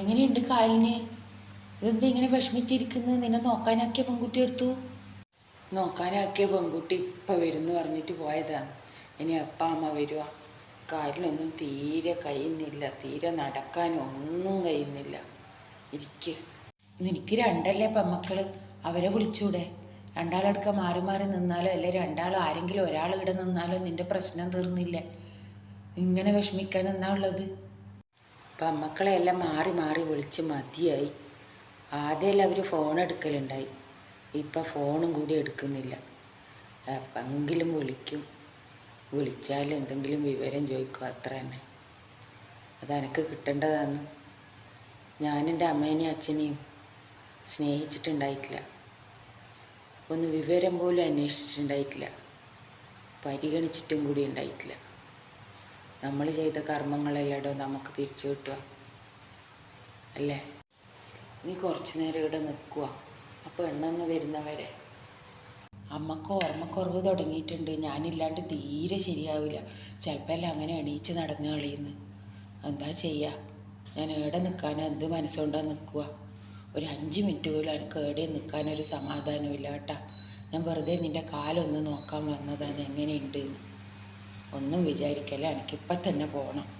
എങ്ങനെയുണ്ട് കാലിന്? ഇതെന്താ ഇങ്ങനെ വിഷമിച്ചിരിക്കുന്നത് നിന്നെ നോക്കാനാക്കിയ പെൺകുട്ടി എടുത്തു? നോക്കാനാക്കിയ പെൺകുട്ടി ഇപ്പം വരുന്നു പറഞ്ഞിട്ട് പോയതാണ് ഇനി അപ്പ അമ്മ വരുക കാലിനൊന്നും തീരെ കഴിയുന്നില്ല തീരെ നടക്കാനൊന്നും കഴിയുന്നില്ല ഇരിക്ക്. നിനക്ക് രണ്ടല്ലേ പെമ്മക്കൾ അവരെ വിളിച്ചൂടെ. രണ്ടാളടുക്ക മാറി മാറി നിന്നാലോ? അല്ലെ രണ്ടാളും ആരെങ്കിലും ഒരാൾ ഇവിടെ നിന്നാലോ? നിന്റെ പ്രശ്നം തീർന്നില്ലേ. ഇങ്ങനെ വിഷമിക്കാൻ എന്നാ ഉള്ളത്? പെമ്മക്കളെ എല്ലാം മാറി മാറി വിളിച്ച് മതിയായി. ആദ്യമെല്ലാം അവർ ഫോൺ എടുക്കലുണ്ടായി. ഇപ്പം ഫോണും കൂടി എടുക്കുന്നില്ല. എപ്പെങ്കിലും വിളിക്കും. വിളിച്ചാൽ എന്തെങ്കിലും വിവരം ചോദിക്കും. അത്ര തന്നെ. അതെനിക്ക് കിട്ടേണ്ടതാണ് ഞാനെന്റെ അമ്മേനെയും അച്ഛനെയും സ്നേഹിച്ചിട്ടുണ്ടായിട്ടില്ല. ഒന്ന് വിവരം പോലും അന്വേഷിച്ചിട്ടുണ്ടായിട്ടില്ല. പരിഗണിച്ചിട്ടും കൂടി ഉണ്ടായിട്ടില്ല. നമ്മൾ ചെയ്ത കർമ്മങ്ങളല്ലടോ നമുക്ക് തിരിച്ചു കിട്ടുക. അല്ലേ? നീ കുറച്ചു നേരം ഇവിടെ നിൽക്കുക. അപ്പോൾ എണ്ണൊന്ന് വരുന്നവരെ. അമ്മയ്ക്ക് ഓർമ്മക്കുറവ് തുടങ്ങിയിട്ടുണ്ട്. ഞാനില്ലാണ്ട് തീരെ ശരിയാവില്ല. ചിലപ്പോൾ എല്ലാം അങ്ങനെ എണീച്ച് നടന്ന് കളിയുന്നു. എന്താ ചെയ്യുക ഞാൻ എവിടെ നിൽക്കാനോ? എന്ത് മനസ്സുകൊണ്ടാണ് നിൽക്കുക? ഒരു അഞ്ച് മിനിറ്റ് പോലും എനിക്ക് എവിടെ നിൽക്കാനൊരു സമാധാനമില്ല കേട്ടാ. ഞാൻ വെറുതെ നിന്റെ കാലൊന്ന് നോക്കാൻ വന്നതാണ്. എങ്ങനെയുണ്ട് എന്ന്. ഒന്നും വിചാരിക്കല്ല. എനിക്കിപ്പം തന്നെ പോകണം